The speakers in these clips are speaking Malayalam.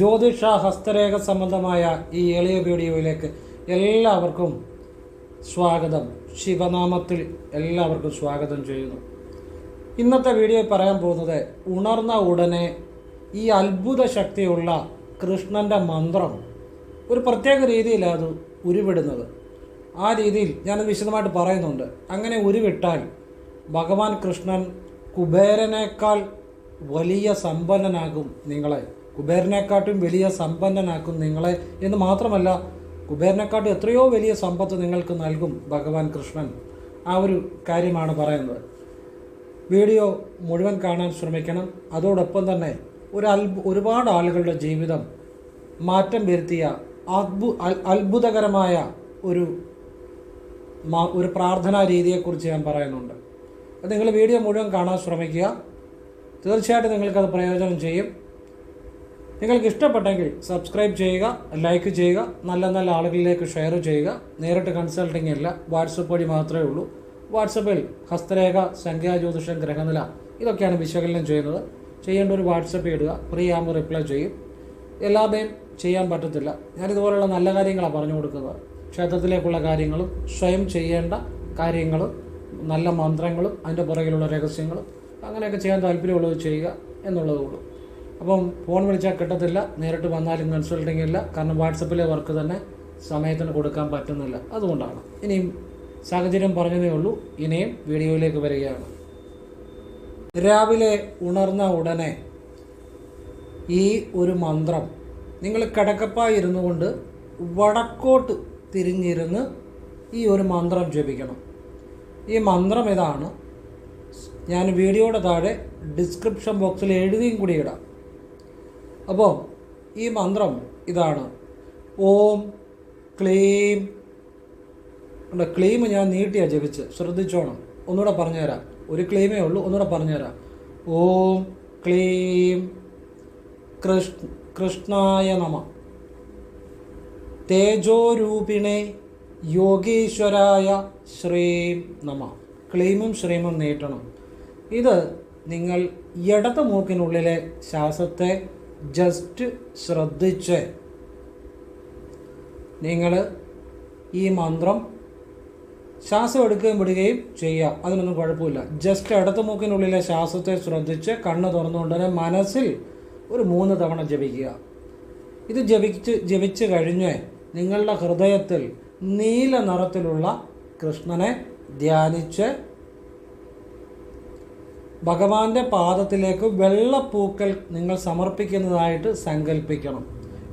ജ്യോതിഷ ഹസ്തരേഖ സംബന്ധമായ ഈ എളിയ വീഡിയോയിലേക്ക് എല്ലാവർക്കും സ്വാഗതം. ശിവനാമത്തിൽ എല്ലാവർക്കും സ്വാഗതം ചെയ്യുന്നു. ഇന്നത്തെ വീഡിയോയിൽ പറയാൻ പോകുന്നത് ഉണർന്ന ഉടനെ ഈ അത്ഭുത ശക്തിയുള്ള കൃഷ്ണന്റെ മന്ത്രം. ഒരു പ്രത്യേക രീതിയിലാണ് ഉരുവിടുന്നത്. ആ രീതിയിൽ ഞാൻ വിശദമായിട്ട് പറയുന്നുണ്ട്. അങ്ങനെ ഉരുവിട്ടാൽ ഭഗവാൻ കൃഷ്ണൻ കുബേരനേക്കാൾ വലിയ സമ്പന്നനാകും നിങ്ങളെ. കുബേരനെക്കാട്ടും വലിയ സമ്പന്നനാക്കും നിങ്ങളെ എന്ന് മാത്രമല്ല കുബേരനെക്കാട്ടും എത്രയോ വലിയ സമ്പത്ത് നിങ്ങൾക്ക് നൽകും ഭഗവാൻ കൃഷ്ണൻ. ആ ഒരു കാര്യമാണ് പറയുന്നത്. വീഡിയോ മുഴുവൻ കാണാൻ ശ്രമിക്കണം. അതോടൊപ്പം തന്നെ ഒരു അത്ഭു ഒരുപാട് ആളുകളുടെ ജീവിതം മാറ്റം വരുത്തിയ അത്ഭു അത്ഭുതകരമായ ഒരു ഒരു പ്രാർത്ഥനാ രീതിയെക്കുറിച്ച് ഞാൻ പറയുന്നുണ്ട്. നിങ്ങൾ വീഡിയോ മുഴുവൻ കാണാൻ ശ്രമിക്കുക. തീർച്ചയായിട്ടും നിങ്ങൾക്കത് പ്രയോജനം ചെയ്യും. നിങ്ങൾക്ക് ഇഷ്ടപ്പെട്ടെങ്കിൽ സബ്സ്ക്രൈബ് ചെയ്യുക ലൈക്ക് ചെയ്യുക നല്ല നല്ല ആളുകളിലേക്ക് ഷെയർ ചെയ്യുക. നേരിട്ട് കൺസൾട്ടിംഗ് അല്ല വാട്സപ്പ് വഴി മാത്രമേ ഉള്ളൂ. വാട്സപ്പിൽ ഹസ്തരേഖ സംഖ്യാ ജ്യോതിഷം ഗ്രഹനില ഇതൊക്കെയാണ് വിശകലനം ചെയ്യുന്നത്. ചെയ്യേണ്ട ഒരു വാട്സപ്പ് ഇടുക ഫ്രീ ആകുമ്പോൾ റിപ്ലൈ ചെയ്യും. എല്ലാവരെയും ചെയ്യാൻ പറ്റത്തില്ല. ഞാനിതുപോലുള്ള നല്ല കാര്യങ്ങളാണ് പറഞ്ഞു കൊടുക്കുന്നത്. ക്ഷേത്രത്തിലേക്കുള്ള കാര്യങ്ങളും സ്വയം ചെയ്യേണ്ട കാര്യങ്ങളും നല്ല മന്ത്രങ്ങളും അതിന്റെ പുറകിലുള്ള രഹസ്യങ്ങളും അങ്ങനെയൊക്കെ ചെയ്യാൻ താല്പര്യമുള്ളത് ചെയ്യുക എന്നുള്ളതേ അപ്പം ഫോൺ വിളിച്ചാൽ കിട്ടത്തില്ല നേരിട്ട് വന്നാലും കൺസൾട്ടിംഗ് ഇല്ല. കാരണം വാട്സപ്പിലെ വർക്ക് തന്നെ സമയത്തിന് കൊടുക്കാൻ പറ്റുന്നില്ല. അതുകൊണ്ടാണ്. ഇനിയും സാഹചര്യം പറഞ്ഞതേ ഉള്ളൂ. ഇനിയും വീഡിയോയിലേക്ക് വരികയാണ്. രാവിലെ ഉണർന്ന ഉടനെ ഈ ഒരു മന്ത്രം. നിങ്ങൾ കിടക്കപ്പായി ഇരുന്നു കൊണ്ട് വടക്കോട്ട് തിരിഞ്ഞിരുന്ന് ഈ ഒരു മന്ത്രം ജപിക്കണം. ഈ മന്ത്രം ഇതാണ്. ഞാൻ വീഡിയോയുടെ താഴെ ഡിസ്ക്രിപ്ഷൻ ബോക്സിൽ എഴുതിയും കൂടി ഇടാം. അപ്പോൾ ഈ മന്ത്രം ഇതാണ്. ഓം ക്ലീം. ക്ലീം ഞാൻ നീട്ടിയാണ് ജപിച്ച്. ശ്രദ്ധിച്ചോണം. ഒന്നുകൂടെ പറഞ്ഞുതരാം. ഒരു ക്ലീമേ ഉള്ളൂ ഒന്നുകൂടെ പറഞ്ഞുതരാം. ഓം ക്ലീം. കൃഷ്ണ കൃഷ്ണായ നമ. തേജോരൂപിണെ യോഗീശ്വരായ ശ്രീം നമ. ക്ലീമും ശ്രീമും നീട്ടണം. ഇത് നിങ്ങൾ ഇടത് മൂക്കിനുള്ളിലെ ശ്വാസത്തെ ജസ്റ്റ് ശ്രദ്ധിച്ച്. നിങ്ങൾ ഈ മന്ത്രം ശ്വാസം എടുക്കുകയും വിടുകയും ചെയ്യുക അതിനൊന്നും കുഴപ്പമില്ല. ജസ്റ്റ് അടുത്ത മൂക്കിനുള്ളിലെ ശ്വാസത്തെ ശ്രദ്ധിച്ച് കണ്ണ് തുറന്നുകൊണ്ട് തന്നെ മനസ്സിൽ ഒരു മൂന്ന് തവണ ജപിക്കുക. ഇത് ജപിച്ച് ജപിച്ച് കഴിഞ്ഞ് നിങ്ങളുടെ ഹൃദയത്തിൽ നീല നിറത്തിലുള്ള കൃഷ്ണനെ ധ്യാനിച്ച് ഭഗവാന്റെ പാദത്തിലേക്ക് വെള്ളപ്പൂക്കൾ നിങ്ങൾ സമർപ്പിക്കുന്നതായിട്ട് സങ്കല്പിക്കണം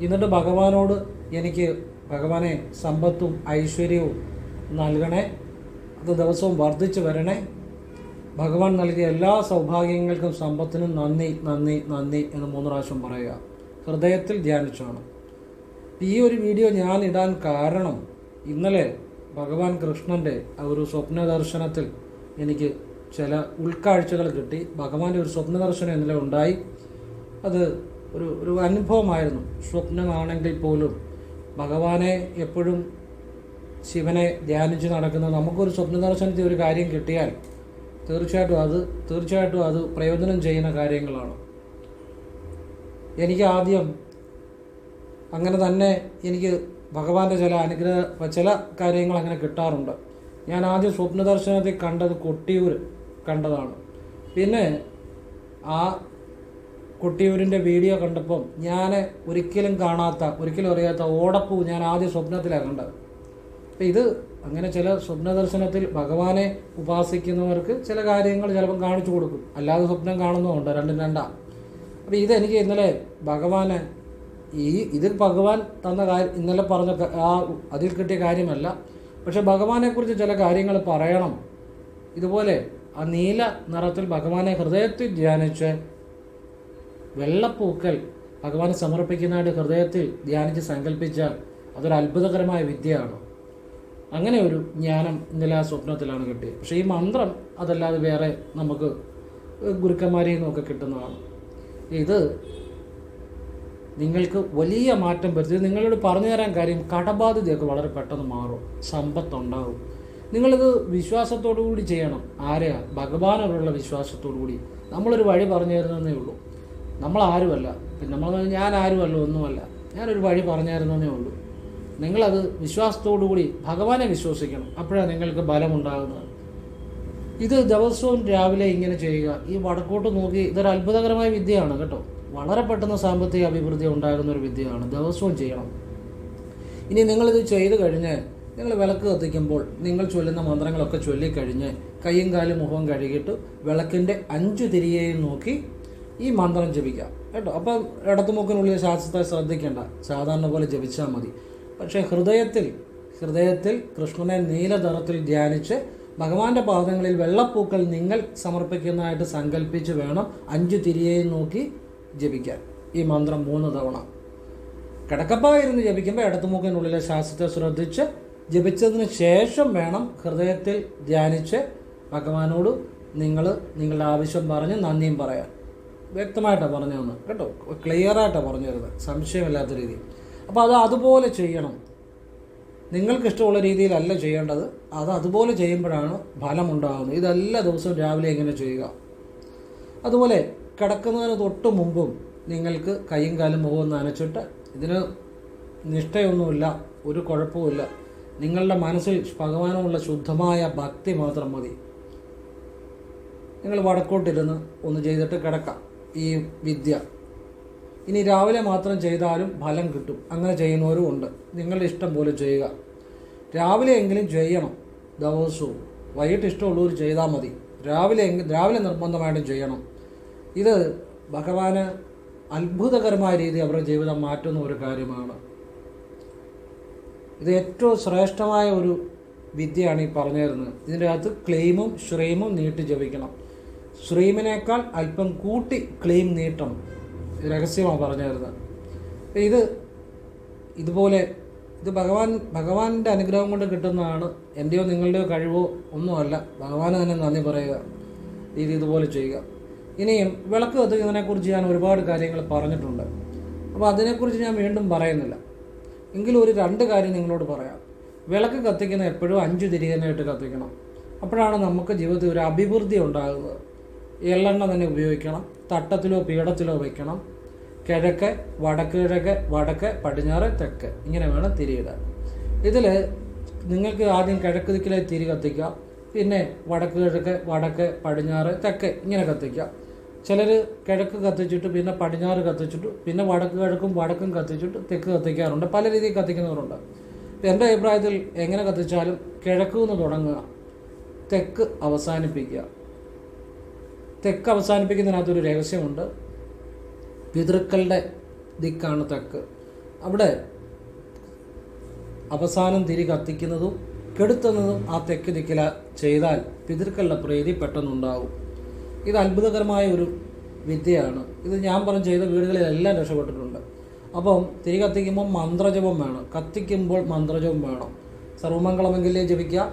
എന്നിട്ട് ഭഗവാനോട് എനിക്ക് ഭഗവാനെ സമ്പത്തും ഐശ്വര്യവും നൽകണേ അത് ദിവസവും വർദ്ധിച്ചു വരണേ. ഭഗവാൻ നൽകിയ എല്ലാ സൗഭാഗ്യങ്ങൾക്കും സമ്പത്തിനും നന്ദി നന്ദി നന്ദി എന്ന് മൂന്ന് പ്രാവശ്യം പറയുക. ഹൃദയത്തിൽ ധ്യാനിച്ചാണ്. ഈ ഒരു വീഡിയോ ഞാൻ ഇടാൻ കാരണം ഇന്നലെ ഭഗവാൻ കൃഷ്ണന്റെ ഒരു സ്വപ്ന ദർശനത്തിൽ എനിക്ക് ചില ഉൾക്കാഴ്ചകൾ കിട്ടി. ഭഗവാന്റെ ഒരു സ്വപ്ന ദർശനം ഇന്നലെ ഉണ്ടായി. അത് ഒരു ഒരു അനുഭവമായിരുന്നു. സ്വപ്നമാണെങ്കിൽ പോലും ഭഗവാനെ എപ്പോഴും ശിവനെ ധ്യാനിച്ച് നടക്കുന്ന നമുക്കൊരു സ്വപ്ന ദർശനത്തിൽ ഒരു കാര്യം കിട്ടിയാൽ തീർച്ചയായിട്ടും അത് തീർച്ചയായിട്ടും അത് പ്രയോജനം ചെയ്യുന്ന കാര്യങ്ങളാണ്. എനിക്ക് ആദ്യം അങ്ങനെ തന്നെ എനിക്ക് ഭഗവാന്റെ ചില അനുഗ്രഹ ചില കാര്യങ്ങൾ അങ്ങനെ കിട്ടാറുണ്ട്. ഞാൻ ആദ്യം സ്വപ്ന ദർശനത്തിൽ കണ്ടത് കൊട്ടിയൂർ കണ്ടതാണ്. പിന്നെ ആ കൊട്ടിയൂരിന്റെ വീഡിയോ കണ്ടപ്പം ഞാൻ ഒരിക്കലും കാണാത്ത ഒരിക്കലും അറിയാത്ത ഓടപ്പൂ ഞാൻ ആദ്യം സ്വപ്നത്തിലാണ് കണ്ടത്. അപ്പം ഇത് അങ്ങനെ ചില സ്വപ്ന ദർശനത്തിൽ ഭഗവാനെ ഉപാസിക്കുന്നവർക്ക് ചില കാര്യങ്ങൾ ചിലപ്പം കാണിച്ചു കൊടുക്കും. അല്ലാതെ സ്വപ്നം കാണുന്നതുണ്ട് രണ്ടും രണ്ടാ. അപ്പം ഇതെനിക്ക് ഇന്നലെ ഭഗവാന് ഈ ഇതിൽ ഭഗവാൻ തന്ന കാര്യം ഇന്നലെ പറഞ്ഞ ആ അതിൽ കിട്ടിയ കാര്യമല്ല. പക്ഷെ ഭഗവാനെക്കുറിച്ച് ചില കാര്യങ്ങൾ പറയണം. ഇതുപോലെ ആ നീല നിറത്തിൽ ഭഗവാനെ ഹൃദയത്തിൽ ധ്യാനിച്ച് വെള്ളപ്പൂക്കൽ ഭഗവാന് സമർപ്പിക്കുന്നതായിട്ട് ഹൃദയത്തിൽ ധ്യാനിച്ച് സങ്കല്പിച്ചാൽ അതൊരു അത്ഭുതകരമായ വിദ്യയാണ്. അങ്ങനെ ഒരു ജ്ഞാനം ഇന്നലെ ആ സ്വപ്നത്തിലാണ് കിട്ടിയത്. പക്ഷേ ഈ മന്ത്രം അതല്ലാതെ വേറെ നമുക്ക് ഗുരുക്കന്മാരിൽ നിന്നൊക്കെ കിട്ടുന്നതാണ്. ഇത് നിങ്ങൾക്ക് വലിയ മാറ്റം വരുത്തി. നിങ്ങളോട് പറഞ്ഞു തരാൻ കാര്യം കടബാധ്യതയൊക്കെ വളരെ പെട്ടെന്ന് മാറും. സമ്പത്തുണ്ടാകും നിങ്ങളിത് വിശ്വാസത്തോടു കൂടി ചെയ്യണം. ആരെയാ? ഭഗവാനോടുള്ള വിശ്വാസത്തോടു കൂടി. നമ്മളൊരു വഴി പറഞ്ഞു തരുന്നതേ ഉള്ളൂ. നമ്മൾ ആരുമല്ല. പിന്നെ നമ്മൾ ഞാൻ ആരുമല്ല ഒന്നുമല്ല. ഞാനൊരു വഴി പറഞ്ഞു തരുന്നതേ ഉള്ളൂ. നിങ്ങളത് വിശ്വാസത്തോടു കൂടി ഭഗവാനെ വിശ്വസിക്കണം. അപ്പോഴാണ് നിങ്ങൾക്ക് ബലമുണ്ടാകുന്നത്. ഇത് ദിവസവും രാവിലെ ഇങ്ങനെ ചെയ്യുക. ഈ വടക്കോട്ട് നോക്കി ഇതൊരു അത്ഭുതകരമായ വിദ്യയാണ് കേട്ടോ. വളരെ പെട്ടെന്ന് സാമ്പത്തിക അഭിവൃദ്ധി ഉണ്ടാകുന്ന ഒരു വിദ്യയാണ്. ദിവസവും ചെയ്യണം. ഇനി നിങ്ങളിത് ചെയ്തു കഴിഞ്ഞ് നിങ്ങൾ വിളക്ക് കത്തിക്കുമ്പോൾ നിങ്ങൾ ചൊല്ലുന്ന മന്ത്രങ്ങളൊക്കെ ചൊല്ലിക്കഴിഞ്ഞ് കൈയും കാലും മുഖവും കഴുകിയിട്ട് വിളക്കിന്റെ അഞ്ചു തിരികെയും നോക്കി ഈ മന്ത്രം ജപിക്കാം കേട്ടോ? അപ്പം ഇടത്തുമുക്കിനുള്ളിൽ ശാസ്ത്രത്തെ ശ്രദ്ധിക്കേണ്ട. സാധാരണ പോലെ ജപിച്ചാൽ മതി. പക്ഷേ ഹൃദയത്തിൽ ഹൃദയത്തിൽ കൃഷ്ണനെ നീലതറത്തിൽ ധ്യാനിച്ച് ഭഗവാന്റെ പാദങ്ങളിൽ വെള്ളപ്പൂക്കൾ നിങ്ങൾ സമർപ്പിക്കുന്നതായിട്ട് സങ്കല്പിച്ച് വേണം അഞ്ചു തിരിയെയും നോക്കി ജപിക്കാൻ. ഈ മന്ത്രം മൂന്ന് തവണ. കിടക്കപ്പായിരുന്ന് ജപിക്കുമ്പോൾ ഇടത്തുമുക്കിനുള്ളിലെ ശാസ്ത്രത്തെ ശ്രദ്ധിച്ച് ജപിച്ചതിന് ശേഷം വേണം ഹൃദയത്തിൽ ധ്യാനിച്ച് ഭഗവാനോട് നിങ്ങൾ നിങ്ങളുടെ ആവശ്യം പറഞ്ഞ് നന്ദിയും പറയാൻ. വ്യക്തമായിട്ടാണ് പറഞ്ഞു തന്നു കേട്ടോ? ക്ലിയറായിട്ടാണ് പറഞ്ഞു തരുന്നത് സംശയമില്ലാത്ത രീതിയിൽ. അപ്പോൾ അത് അതുപോലെ ചെയ്യണം. നിങ്ങൾക്ക് ഇഷ്ടമുള്ള രീതിയിലല്ല ചെയ്യേണ്ടത്. അത് അതുപോലെ ചെയ്യുമ്പോഴാണ് ഫലമുണ്ടാകുന്നത്. ഇതെല്ലാ ദിവസവും രാവിലെ ഇങ്ങനെ ചെയ്യുക. അതുപോലെ കിടക്കുന്നതിന് തൊട്ട് മുമ്പും നിങ്ങൾക്ക് കൈയും കാലും മുഖവും നനച്ചിട്ട് ഇതിന് നിഷ്ഠയൊന്നുമില്ല ഒരു കുഴപ്പവുമില്ല. നിങ്ങളുടെ മനസ്സിൽ ഭഗവാനുമുള്ള ശുദ്ധമായ ഭക്തി മാത്രം മതി. നിങ്ങൾ വടക്കോട്ടിരുന്ന് ഒന്ന് ചെയ്തിട്ട് കിടക്കാം ഈ വിദ്യ. ഇനി രാവിലെ മാത്രം ചെയ്താലും ഫലം കിട്ടും. അങ്ങനെ ചെയ്യുന്നവരും ഉണ്ട്. നിങ്ങളുടെ ഇഷ്ടം പോലെ ചെയ്യുക. രാവിലെ എങ്കിലും ചെയ്യണം. ദിവസവും. വൈകിട്ട് ഇഷ്ടമുള്ളവർ ചെയ്താൽ മതി. രാവിലെ രാവിലെ നിർബന്ധമായിട്ടും ചെയ്യണം. ഇത് ഭഗവാന് അത്ഭുതകരമായ രീതി അവരുടെ ജീവിതം മാറ്റുന്ന ഒരു കാര്യമാണ്. ഇത് ഏറ്റവും ശ്രേഷ്ഠമായ ഒരു വിദ്യയാണ് ഈ പറഞ്ഞു തരുന്നത് ഇതിന്റെ അകത്ത് ക്ലെയിമും ശ്രീമും നീട്ടി ജപിക്കണം. ശ്രീമിനേക്കാൾ അല്പം കൂട്ടി ക്ലെയിം നീട്ടണം. രഹസ്യമാണ് പറഞ്ഞു തരുന്നത് ഇത് ഇതുപോലെ ഇത് ഭഗവാൻ ഭഗവാന്റെ അനുഗ്രഹം കൊണ്ട് കിട്ടുന്നതാണ്. എന്റെയോ നിങ്ങളുടെയോ കഴിവോ ഒന്നുമല്ല. ഭഗവാന് തന്നെ നന്ദി പറയുക. രീതി ഇതുപോലെ ചെയ്യുക. ഇനിയും വിളക്ക് കത്തുന്നതിനെക്കുറിച്ച് ഞാൻ ഒരുപാട് കാര്യങ്ങൾ പറഞ്ഞിട്ടുണ്ട്. അപ്പോൾ അതിനെക്കുറിച്ച് ഞാൻ വീണ്ടും പറയുന്നില്ല. എങ്കിലും ഒരു രണ്ട് കാര്യം നിങ്ങളോട് പറയാം. വിളക്ക് കത്തിക്കുന്ന എപ്പോഴും അഞ്ച് തിരികനായിട്ട് കത്തിക്കണം. അപ്പോഴാണ് നമുക്ക് ജീവിതത്തിൽ ഒരു അഭിവൃദ്ധി ഉണ്ടാകുന്നത്. എള്ളെണ്ണ തന്നെ ഉപയോഗിക്കണം. തട്ടത്തിലോ പീഠത്തിലോ വയ്ക്കണം കിഴക്ക് വടക്ക് കിഴക്ക് വടക്ക് പടിഞ്ഞാറ് തെക്ക്. ഇങ്ങനെ വേണം തിരിയിടാൻ. ഇതിൽ നിങ്ങൾക്ക് ആദ്യം കിഴക്ക് ദിക്കിലെ തിരി കത്തിക്കാം. പിന്നെ വടക്ക് കിഴക്ക് വടക്ക് പടിഞ്ഞാറ് തെക്ക് ഇങ്ങനെ കത്തിക്കാം. ചിലർ കിഴക്ക് കത്തിച്ചിട്ട് പിന്നെ പടിഞ്ഞാറ് കത്തിച്ചിട്ട് പിന്നെ വടക്ക് കിഴക്കും വടക്കും കത്തിച്ചിട്ട് തെക്ക് കത്തിക്കാറുണ്ട്. പല രീതിയിൽ കത്തിക്കുന്നവരുണ്ട്. എന്റെ അഭിപ്രായത്തിൽ എങ്ങനെ കത്തിച്ചാലും കിഴക്ക് നിന്ന് തുടങ്ങുക തെക്ക് അവസാനിപ്പിക്കുക. തെക്ക് അവസാനിപ്പിക്കുന്നതിനകത്തൊരു രഹസ്യമുണ്ട്. പിതൃക്കളുടെ ദിക്കാണ് തെക്ക്. അവിടെ അവസാനം തിരി കത്തിക്കുന്നതും കെടുത്തുന്നതും ആ തെക്ക് ദിക്കില ചെയ്താൽ പിതൃക്കളുടെ പ്രീതി പെട്ടെന്നുണ്ടാവും. ഇത് അത്ഭുതകരമായ ഒരു വിദ്യയാണ്. ഇത് ഞാൻ പറഞ്ഞു ചെയ്ത വീടുകളിലെല്ലാം രക്ഷപ്പെട്ടിട്ടുണ്ട്. അപ്പം തിരി കത്തിക്കുമ്പോൾ മന്ത്രജപം വേണം. കത്തിക്കുമ്പോൾ മന്ത്രജപം വേണം. സർവമംഗളമെങ്കിലേ ജപിക്കുക.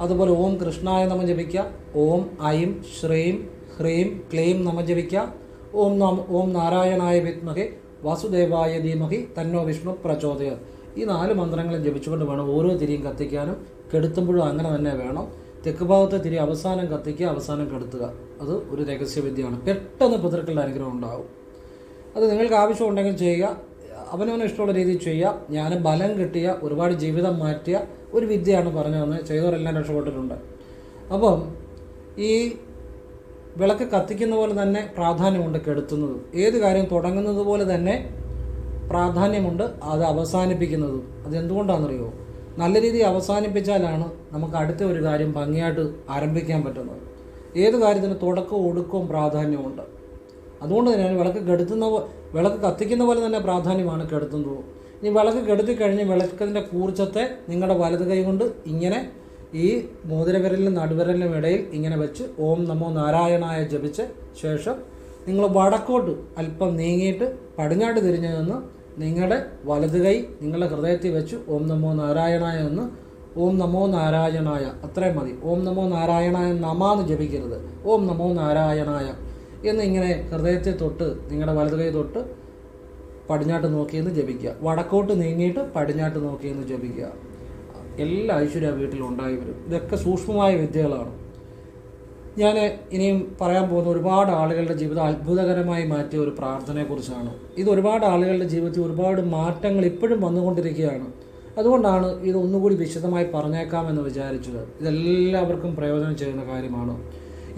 അതുപോലെ ഓം കൃഷ്ണായ നമ ജപിക്കുക. ഓം ഐം ശ്രീം ഹ്രീം ക്ലീം നമ ജപിക്കുക. ഓം നമ ഓം നാരായണായ വിദ്മഹി വാസുദേവായ ധീമഹി തന്നോ വിഷ്ണു പ്രചോദയ ഈ നാല് മന്ത്രങ്ങളും ജപിച്ചുകൊണ്ട് വേണം ഓരോ തിരിയും കത്തിക്കാനും. കെടുത്തുമ്പോഴും അങ്ങനെ തന്നെ വേണം. തെക്ക് ഭാഗത്തെ തിരി അവസാനം കത്തിക്കുക അവസാനം കെടുത്തുക. അത് ഒരു രഹസ്യവിദ്യയാണ്. പെട്ടെന്ന് പിതൃക്കളുടെ അനുഗ്രഹം ഉണ്ടാകും. അത് നിങ്ങൾക്ക് ആവശ്യമുണ്ടെങ്കിൽ ചെയ്യുക. അവനവന് ഇഷ്ടമുള്ള രീതിയിൽ ചെയ്യുക. ഞാൻ ബലം കിട്ടിയ ഒരുപാട് ജീവിതം മാറ്റിയ ഒരു വിദ്യയാണ് പറഞ്ഞു ചെയ്തവരെല്ലാം രക്ഷപ്പെട്ടിട്ടുണ്ട്. അപ്പം ഈ വിളക്ക് കത്തിക്കുന്ന പോലെ തന്നെ പ്രാധാന്യമുണ്ട് കെടുത്തുന്നത്. ഏത് കാര്യം തുടങ്ങുന്നത് പോലെ തന്നെ പ്രാധാന്യമുണ്ട് അത് അവസാനിപ്പിക്കുന്നതും. അതെന്തുകൊണ്ടാണെന്നറിയോ നല്ല രീതിയിൽ അവസാനിപ്പിച്ചാലാണ് നമുക്ക് അടുത്ത ഒരു കാര്യം ഭംഗിയായിട്ട് ആരംഭിക്കാൻ പറ്റുന്നത്. ഏത് കാര്യത്തിന് തുടക്കവും ഒടുക്കവും പ്രാധാന്യമുണ്ട്. അതുകൊണ്ട് തന്നെയാണ് വിളക്ക് കെടുത്തുന്ന വിളക്ക് കത്തിക്കുന്ന പോലെ തന്നെ പ്രാധാന്യമാണ് കെടുത്തുന്നത്. ഇനി വിളക്ക് കെടുത്തി കഴിഞ്ഞ് വിളക്കത്തിന്റെ കൂർച്ചത്തെ നിങ്ങളുടെ വലത് കൈ കൊണ്ട് ഇങ്ങനെ ഈ മോതിരവിരലിനും നടുവിരലിനും ഇടയിൽ ഇങ്ങനെ വെച്ച് ഓം നമോ നാരായണായ ജപിച്ച് ശേഷം നിങ്ങൾ വടക്കോട്ട് അല്പം നീങ്ങിയിട്ട് പടിഞ്ഞാട്ട് തിരിഞ്ഞു നിന്ന് നിങ്ങളുടെ വലത് കൈ നിങ്ങളുടെ ഹൃദയത്തിൽ വെച്ച്. ഓം നമോ നാരായണായ എന്ന് ഓം നമോ നാരായണായ. അത്രയും മതി. ഓം നമോ നാരായണായ നമാന്ന് ജപിക്കരുത്. ഓം നമോ നാരായണായ. എന്ന് ഇങ്ങനെ ഹൃദയത്തെ തൊട്ട് നിങ്ങളുടെ വലത് കൈ തൊട്ട് പടിഞ്ഞാട്ട് നോക്കിയെന്ന് ജപിക്കുക. വടക്കോട്ട് നീങ്ങിയിട്ട് പടിഞ്ഞാട്ട് നോക്കിയെന്ന് ജപിക്കുക. എല്ലാ ഐശ്വര്യ വീട്ടിലും ഉണ്ടായി വരും. ഇതൊക്കെ സൂക്ഷ്മമായ വിദ്യകളാണ്. ഞാൻ ഇനിയും പറയാൻ പോകുന്ന ഒരുപാട് ആളുകളുടെ ജീവിതം അത്ഭുതകരമായി മാറ്റിയ ഒരു പ്രാർത്ഥനയെക്കുറിച്ചാണ്. ഇത് ഒരുപാട് ആളുകളുടെ ജീവിതത്തിൽ ഒരുപാട് മാറ്റങ്ങൾ ഇപ്പോഴും വന്നുകൊണ്ടിരിക്കുകയാണ്. അതുകൊണ്ടാണ് ഇത് ഒന്നുകൂടി വിശദമായി പറഞ്ഞേക്കാമെന്ന് വിചാരിച്ചത്. ഇതെല്ലാവർക്കും പ്രയോജനം ചെയ്യുന്ന കാര്യമാണ്.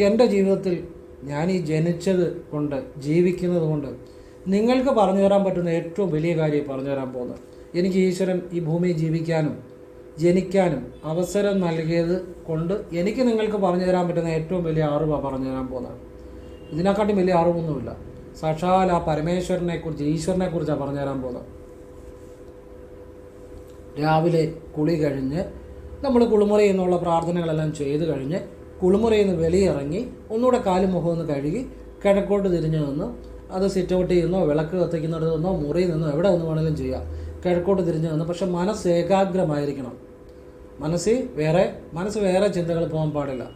എന്റെ ജീവിതത്തിൽ ഞാൻ ഈ ജനിച്ചത് കൊണ്ട് ജീവിക്കുന്നത് കൊണ്ട് നിങ്ങൾക്ക് പറഞ്ഞു തരാൻ പറ്റുന്ന ഏറ്റവും വലിയ കാര്യം പറഞ്ഞു തരാൻ പോകുന്നത്. എനിക്ക് ഈശ്വരൻ ഈ ഭൂമിയിൽ ജീവിക്കാനും ജനിക്കാനും അവസരം നൽകിയത് കൊണ്ട് എനിക്ക് നിങ്ങൾക്ക് പറഞ്ഞു തരാൻ പറ്റുന്ന ഏറ്റവും വലിയ അറിവാണ് പറഞ്ഞു തരാൻ പോകുന്നത്. ഇതിനെക്കാട്ടും വലിയ അറിവൊന്നുമില്ല. സാക്ഷാൽ ആ പരമേശ്വരനെ കുറിച്ച് ഈശ്വരനെ കുറിച്ചാണ് പറഞ്ഞു തരാൻ പോകുന്നത്. രാവിലെ കുളി കഴിഞ്ഞ് നമ്മൾ കുളിമുറി നിന്നുള്ള പ്രാർത്ഥനകളെല്ലാം ചെയ്ത് കഴിഞ്ഞ് കുളിമുറിയിൽ നിന്ന് വെളിയിറങ്ങി ഒന്നുകൂടെ കാലും മുഖം ഒന്ന് കഴുകി കിഴക്കോട്ട് തിരിഞ്ഞു നിന്ന്. അത് സിറ്റ് ഔട്ട് നിന്നോ വിളക്ക് കത്തിക്കുന്നിടത്ത് നിന്നോ മുറിയിൽ നിന്നോ എവിടെ ഒന്ന് വേണമെങ്കിലും ചെയ്യാം. കിഴക്കോട്ട് തിരിഞ്ഞു നിന്ന്. പക്ഷെ മനസ്സ് ഏകാഗ്രമായിരിക്കണം. മനസ്സിൽ വേറെ മനസ്സ് വേറെ ചിന്തകൾ പോകാൻ പാടില്ല.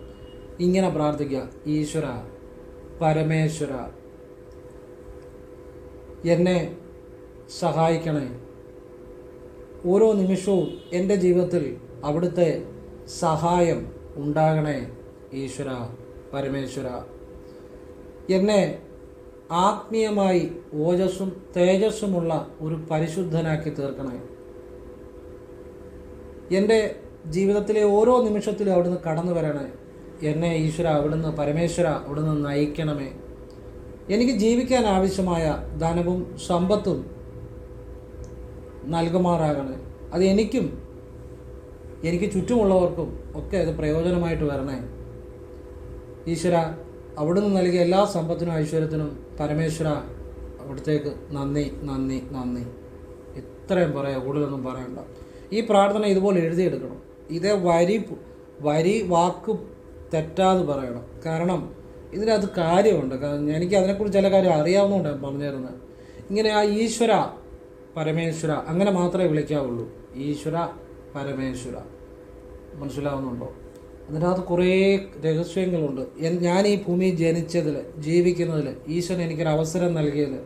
ഇങ്ങനെ പ്രാർത്ഥിക്കുക ഈശ്വര പരമേശ്വര എന്നെ സഹായിക്കണേ. ഓരോ നിമിഷവും എന്റെ ജീവിതത്തിൽ അവിടുത്തെ സഹായം ഉണ്ടാകണേ ഈശ്വര പരമേശ്വര. എന്നെ ആത്മീയമായി ഓജസ്സും തേജസ്സുമുള്ള ഒരു പരിശുദ്ധനാക്കി തീർക്കണേ. എന്റെ ജീവിതത്തിലെ ഓരോ നിമിഷത്തിലും അവിടുന്ന് കടന്നു വരണേ. എന്നെ ഈശ്വര അവിടുന്ന് പരമേശ്വര അവിടുന്ന് നയിക്കണമേ. എനിക്ക് ജീവിക്കാൻ ആവശ്യമായ ധനവും സമ്പത്തും നൽകുമാറാകണേ. അത് എനിക്കും എനിക്ക് ചുറ്റുമുള്ളവർക്കും ഒക്കെ അത് പ്രയോജനമായിട്ട് വരണേ. ഈശ്വര അവിടുന്ന് നൽകിയ എല്ലാ സമ്പത്തിനും ഐശ്വര്യത്തിനും പരമേശ്വര അവിടത്തേക്ക് നന്ദി നന്ദി നന്ദി. ഇത്രയും പറയാം കൂടുതലൊന്നും പറയണ്ട. ഈ പ്രാർത്ഥന ഇതുപോലെ എഴുതിയെടുക്കണം. ഇതേ വരി വരി വാക്ക് തെറ്റാതെ പറയണം. കാരണം ഇതിനകത്ത് കാര്യമുണ്ട്. കാരണം എനിക്ക് അതിനെക്കുറിച്ച് ചില കാര്യം അറിയാവുന്നതുകൊണ്ട് പറഞ്ഞു തരുന്നത് ഇങ്ങനെ ആ ഈശ്വര പരമേശ്വര അങ്ങനെ മാത്രമേ വിളിക്കാവുള്ളൂ. ഈശ്വര പരമേശ്വര. മനസ്സിലാവുന്നുണ്ടോ? അതിനകത്ത് കുറേ രഹസ്യങ്ങളുണ്ട്. ഞാൻ ഈ ഭൂമിയിൽ ജനിച്ചതിൽ ജീവിക്കുന്നതിൽ ഈശ്വരൻ എനിക്കൊരു അവസരം നൽകിയതിൽ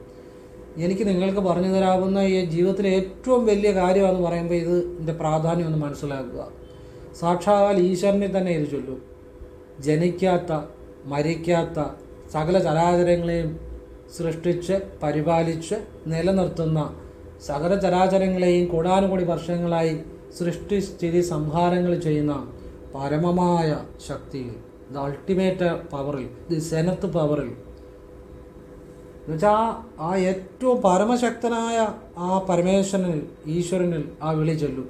എനിക്ക് നിങ്ങൾക്ക് പറഞ്ഞു തരാവുന്ന ഈ ജീവിതത്തിലെ ഏറ്റവും വലിയ കാര്യമാണെന്ന് പറയുമ്പോൾ ഇത് ഇതിന്റെ പ്രാധാന്യം ഒന്ന് മനസ്സിലാക്കുക. സാക്ഷാൽ ഈശ്വരനെ തന്നെ ഇത് ചൊല്ലും. ജനിക്കാത്ത മരിക്കാത്ത സകല ചരാചരങ്ങളെയും സൃഷ്ടിച്ച് പരിപാലിച്ച് നിലനിർത്തുന്ന സകല ചരാചരങ്ങളെയും കൂടാനുകൂടി വർഷങ്ങളായി സൃഷ്ടി സ്ഥിതി സംഹാരങ്ങൾ ചെയ്യുന്ന പരമമായ ശക്തിയിൽ ദ അൾട്ടിമേറ്റ് പവറിൽ ദി സെനത്ത് പവറിൽ എന്നുവെച്ചാൽ ആ ഏറ്റവും പരമശക്തനായ ആ പരമേശ്വരനിൽ ഈശ്വരനിൽ ആ വിളി ചൊല്ലും.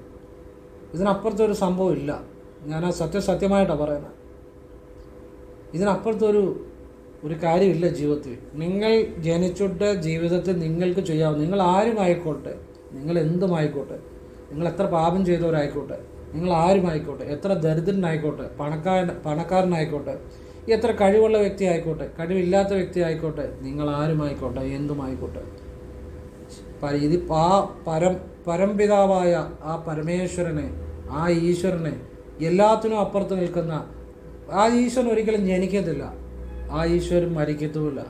ഇതിനപ്പുറത്തൊരു സംഭവം ഇല്ല. ഞാൻ ആ സത്യസത്യമായിട്ടാണ് പറയുന്നത് ഇതിനപ്പുറത്തൊരു ഒരു കാര്യമില്ല ജീവിതത്തിൽ. നിങ്ങൾ ജനിച്ചിട്ട് ജീവിതത്തിൽ നിങ്ങൾക്ക് ചെയ്യാവുന്ന നിങ്ങൾ ആരുമായിക്കോട്ടെ നിങ്ങൾ എന്തുമായിക്കോട്ടെ നിങ്ങൾ എത്ര പാപം ചെയ്തവരായിക്കോട്ടെ നിങ്ങൾ ആരുമായിക്കോട്ടെ എത്ര ദരിദ്രനായിക്കോട്ടെ പണക്കാരൻ പണക്കാരനായിക്കോട്ടെ എത്ര കഴിവുള്ള വ്യക്തി ആയിക്കോട്ടെ കഴിവില്ലാത്ത വ്യക്തി ആയിക്കോട്ടെ നിങ്ങൾ ആരുമായിക്കോട്ടെ എന്തുമായിക്കോട്ടെ. ഇത് ആ പരം പരംപിതാവായ ആ പരമേശ്വരനെ ആ ഈശ്വരനെ എല്ലാത്തിനും അപ്പുറത്ത് നിൽക്കുന്ന ആ ഈശ്വരൻ ഒരിക്കലും ജനിക്കത്തില്ല. ആ ഈശ്വരൻ മരിക്കത്തുമില്ല.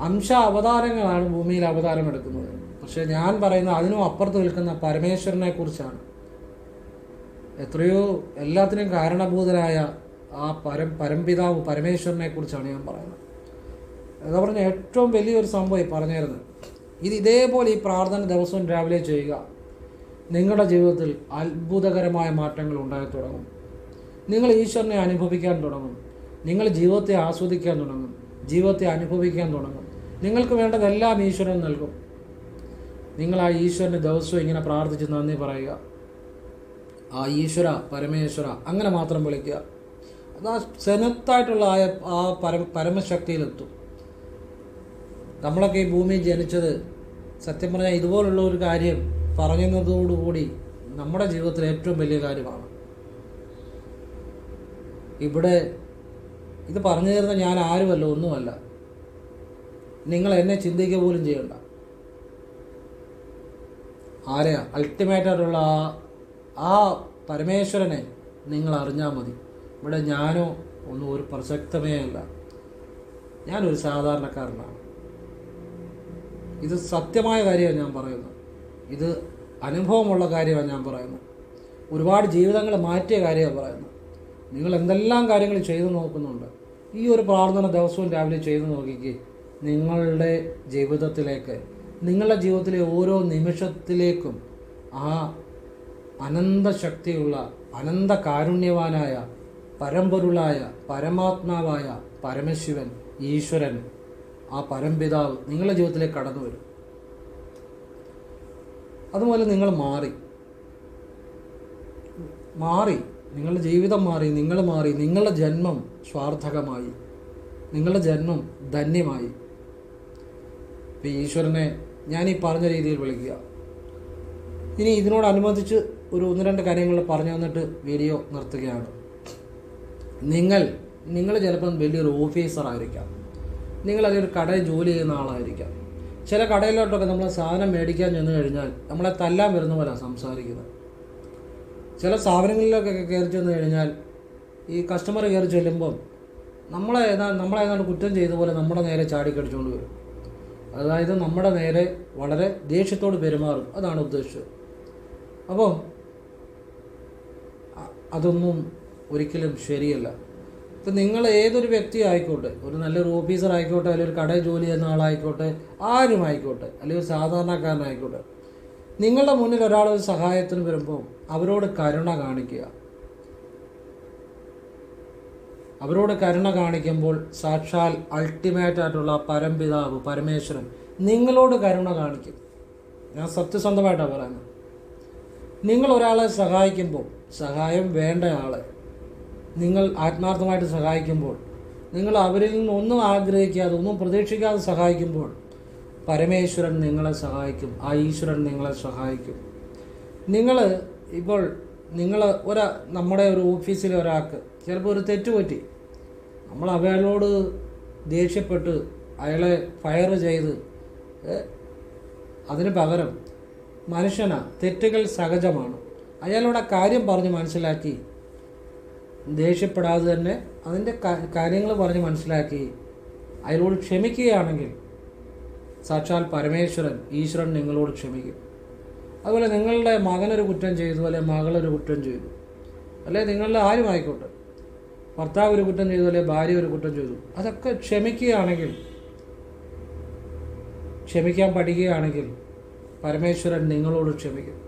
അംശ അവതാരങ്ങളാണ് ഭൂമിയിൽ അവതാരം എടുക്കുന്നത്. പക്ഷെ ഞാൻ പറയുന്ന അതിനും അപ്പുറത്ത് നിൽക്കുന്ന പരമേശ്വരനെ കുറിച്ചാണ്. എത്രയോ എല്ലാത്തിനും കാരണഭൂതനായ ആ പരം പരംപിതാവ് പരമേശ്വരനെ കുറിച്ചാണ് ഞാൻ പറയുന്നത്. എന്താ പറഞ്ഞ ഏറ്റവും വലിയൊരു സംഭവം പറഞ്ഞിരുന്നത് ഇത് ഇതേപോലെ ഈ പ്രാർത്ഥന ദിവസവും രാവിലെ ചെയ്യുക. നിങ്ങളുടെ ജീവിതത്തിൽ അത്ഭുതകരമായ മാറ്റങ്ങൾ ഉണ്ടായി തുടങ്ങും. നിങ്ങൾ ഈശ്വരനെ അനുഭവിക്കാൻ തുടങ്ങും. നിങ്ങൾ ജീവിതത്തെ ആസ്വദിക്കാൻ തുടങ്ങും. ജീവിതത്തെ അനുഭവിക്കാൻ തുടങ്ങും. നിങ്ങൾക്ക് വേണ്ടതെല്ലാം ഈശ്വരൻ നൽകും. നിങ്ങൾ ആ ഈശ്വരന് ദിവസവും ഇങ്ങനെ പ്രാർത്ഥിച്ച് നന്ദി പറയുക. ആ ഈശ്വര പരമേശ്വര അങ്ങനെ മാത്രം വിളിക്കുക. അത് ആ സെനത്തായിട്ടുള്ള ആ പരമ പരമശക്തിയിലെത്തും. നമ്മളൊക്കെ ഈ ഭൂമി ജനിച്ചത് സത്യം പറഞ്ഞാൽ ഇതുപോലുള്ള ഒരു കാര്യം പറഞ്ഞതോടുകൂടി നമ്മുടെ ജീവിതത്തിലെ ഏറ്റവും വലിയ കാര്യമാണ്. ഇവിടെ ഇത് പറഞ്ഞു തരുന്ന ഞാൻ ആരുമല്ല ഒന്നുമല്ല. നിങ്ങൾ എന്നെ ചിന്തിക്കുക പോലും ചെയ്യണ്ട. ആരെയാ? അൾട്ടിമേറ്റായിട്ടുള്ള ആ ആ പരമേശ്വരനെ നിങ്ങൾ അറിഞ്ഞാൽ മതി. ഇവിടെ ഞാനോ ഒന്നും ഒരു പ്രസക്തമേ അല്ല. ഞാനൊരു സാധാരണക്കാരനാണ്. ഇത് സത്യമായ കാര്യമാണ് ഞാൻ പറയുന്നത്. ഇത് അനുഭവമുള്ള കാര്യമാണ് ഞാൻ പറയുന്നത്. ഒരുപാട് ജീവിതങ്ങൾ മാറ്റിയ കാര്യമാണ് പറയുന്നത്. നിങ്ങൾ എന്തെല്ലാം കാര്യങ്ങൾ ചെയ്തു നോക്കുന്നുണ്ട്. ഈ ഒരു പ്രാർത്ഥന ദിവസവും രാവിലെ ചെയ്തു നോക്കിക്ക്. നിങ്ങളുടെ ജീവിതത്തിലേക്ക് നിങ്ങളുടെ ജീവിതത്തിലെ ഓരോ നിമിഷത്തിലേക്കും ആ അനന്ത ശക്തിയുള്ള അനന്ത കാരുണ്യവാനായ പരമ്പൊരുളായ പരമാത്മാവായ പരമശിവൻ ഈശ്വരൻ ആ പരംപിതാവ് നിങ്ങളുടെ ജീവിതത്തിലേക്ക് കടന്നു വരും. അതുപോലെ നിങ്ങൾ മാറി. മാറി. നിങ്ങളുടെ ജീവിതം മാറി നിങ്ങൾ മാറി നിങ്ങളുടെ ജന്മം സ്വാർത്ഥകമായി നിങ്ങളുടെ ജന്മം ധന്യമായി. ഇപ്പം ഈശ്വരനെ ഞാൻ ഈ പറഞ്ഞ രീതിയിൽ വിളിക്കുക. ഇനി ഇതിനോടനുബന്ധിച്ച് ഒരു ഒന്ന് രണ്ട് കാര്യങ്ങൾ പറഞ്ഞു തന്നിട്ട് വീഡിയോ നിർത്തുകയാണ്. നിങ്ങൾ നിങ്ങൾ ചിലപ്പം വലിയൊരു ഓഫീസറായിരിക്കാം. നിങ്ങൾ ഒരു കടയിൽ ജോലി ചെയ്യുന്ന ആളായിരിക്കാം. ചില കടയിലോട്ടൊക്കെ നമ്മൾ സാധനം മേടിക്കാൻ ചെന്ന് കഴിഞ്ഞാൽ നമ്മളെ തല്ലാൻ വരുന്ന പോലെ സംസാരിക്കുന്നത്. ചില സ്ഥാപനങ്ങളിലൊക്കെ കയറി ചെന്ന് കഴിഞ്ഞാൽ ഈ കസ്റ്റമർ കയറി ചെല്ലുമ്പം നമ്മളെ ഏതാ നമ്മളെ ഏതാണ്ട് കുറ്റം ചെയ്ത പോലെ നമ്മുടെ നേരെ ചാടിക്കടിച്ചുകൊണ്ട് വരും. അതായത് നമ്മുടെ നേരെ വളരെ ദേഷ്യത്തോട് പെരുമാറും. അതാണ് ഉദ്ദേശിച്ചത് അപ്പോൾ അതൊന്നും ഒരിക്കലും ശരിയല്ല. ഇപ്പം നിങ്ങൾ ഏതൊരു വ്യക്തി ആയിക്കോട്ടെ ഒരു നല്ലൊരു ഓഫീസർ ആയിക്കോട്ടെ അല്ലെങ്കിൽ ഒരു കടയിൽ ജോലി ചെയ്യുന്ന ആളായിക്കോട്ടെ ആരും ആയിക്കോട്ടെ അല്ലെങ്കിൽ സാധാരണക്കാരനായിക്കോട്ടെ നിങ്ങളുടെ മുന്നിൽ ഒരാൾ ഒരു സഹായത്തിന് വരുമ്പോൾ അവരോട് കരുണ കാണിക്കുക. അവരോട് കരുണ കാണിക്കുമ്പോൾ സാക്ഷാൽ അൾട്ടിമേറ്റ് ആയിട്ടുള്ള പരംപിതാവ് പരമേശ്വരൻ നിങ്ങളോട് കരുണ കാണിക്കും. ഞാൻ സത്യസന്ധമായിട്ടാണ് പറയുന്നത്. നിങ്ങൾ ഒരാളെ സഹായിക്കുമ്പോൾ സഹായം വേണ്ട ആളെ. നിങ്ങൾ ആത്മാർത്ഥമായിട്ട് സഹായിക്കുമ്പോൾ നിങ്ങൾ അവരിൽ നിന്ന് ഒന്നും ആഗ്രഹിക്കാതെ ഒന്നും പ്രതീക്ഷിക്കാതെ സഹായിക്കുമ്പോൾ പരമേശ്വരൻ നിങ്ങളെ സഹായിക്കും. ആ ഈശ്വരൻ നിങ്ങളെ സഹായിക്കും. നിങ്ങൾ ഇപ്പോൾ നിങ്ങൾ ഒരാ നമ്മുടെ ഒരു ഓഫീസിലെ ഒരാൾക്ക് ചിലപ്പോൾ ഒരു തെറ്റ് പറ്റി നമ്മൾ അയാളോട് ദേഷ്യപ്പെട്ട് അയാളെ ഫയർ ചെയ്ത് അതിന് പകരം മനുഷ്യനാണ് തെറ്റുകൾ സഹജമാണ്. അയാളോട് കാര്യം പറഞ്ഞ് മനസ്സിലാക്കി ദേഷ്യപ്പെടാതെ തന്നെ അതിന്റെ കാര്യങ്ങൾ പറഞ്ഞ് മനസ്സിലാക്കി. അയാളോട് ക്ഷമിക്കുകയാണെങ്കിൽ സാക്ഷാൽ പരമേശ്വരൻ ഈശ്വരൻ നിങ്ങളോട് ക്ഷമിക്കും. അതുപോലെ നിങ്ങളുടെ മകനൊരു കുറ്റം ചെയ്തു അല്ലെ മകളൊരു കുറ്റം ചെയ്തു അല്ലെ നിങ്ങളുടെ ആരും ആയിക്കോട്ടെ ഭർത്താവ് ഒരു കുറ്റം ചെയ്തു അല്ലെ ഭാര്യ ഒരു കുറ്റം ചെയ്തു അതൊക്കെ ക്ഷമിക്കുകയാണെങ്കിൽ ക്ഷമിക്കാൻ പഠിക്കുകയാണെങ്കിൽ പരമേശ്വരൻ നിങ്ങളോട് ക്ഷമിക്കും.